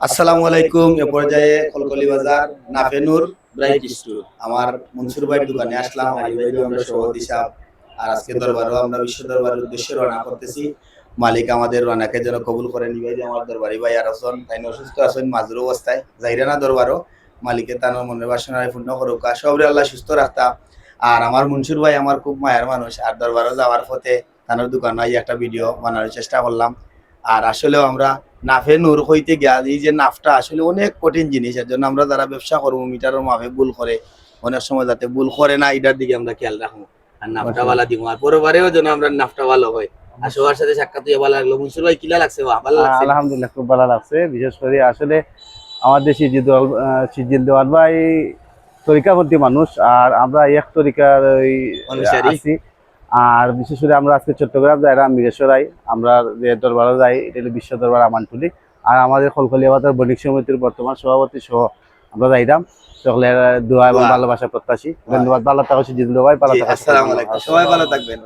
আসসালামু আলাইকুম এ পর্যায়ে কলকলি বাজার নাফেনুর ব্রাইট স্টোর আমার মনসুর ভাইয়ের দোকানে আসলাম আলী আমরা সভাপতি সাহেব আর আজকে দরবারও আমরা বিশ্ব দরবারের উদ্দেশ্যে রওনা করতেছি। মালিক আমাদের রানাকে যেন কবুল করেন ভাই আমার দরবারি ভাই আর আছেন তাই অসুস্থ আছেন মাজুর অবস্থায়। যাইরা না দরবারও মালিকে তানোর মনের বাসনায় পূর্ণ করুক। আর সবরে আল্লাহ সুস্থ রাখতা। আর আমার মনসুর ভাই আমার খুব মায়ের মানুষ আর দরবারও যাওয়ার পথে তানোর দোকানে একটা ভিডিও বানানোর চেষ্টা করলাম। আর আসলেও আমরা নাফে নূর হইতে গিয়া এই যে নাফটা আসলে অনেক কঠিন জিনিস এর জন্য আমরা যারা ব্যবসা করব মিটারের মাফে ভুল করে অনেক সময় যাতে ভুল করে না এটার দিকে আমরা খেয়াল রাখব। আর নাফটা ভালো দিব আর পরেবারেও যেন আমরা নাফটা ভালো হয় আর সবার সাথে সাক্ষাৎ হয়ে ভালো লাগল। মনসুর ভাই কিলা লাগছে? ভালো লাগছে। আলহামদুলিল্লাহ খুব ভালো লাগছে। বিশেষ করে আসলে আমাদের সিজিদ সিজিল দেওয়ান ভাই তরিকাপন্থী মানুষ আর আমরা এক তরিকার ওই আর বিশেষ করে আমরা আজকে চট্টগ্রাম যাই রাম মিরেশ্বরাই আমরা যে দরবারও যাই এটা হলো বিশ্ব দরবার আমানটুলি। আর আমাদের কলকলিয়া বাজার বণিক সমিতির বর্তমান সভাপতি সহ আমরা যাইতাম। সকলের দোয়া এবং ভালোবাসা প্রত্যাশী। ধন্যবাদ। ভালো থাকো সিজিল ভাই। ভালো থাকো। সবাই ভালো থাকবেন।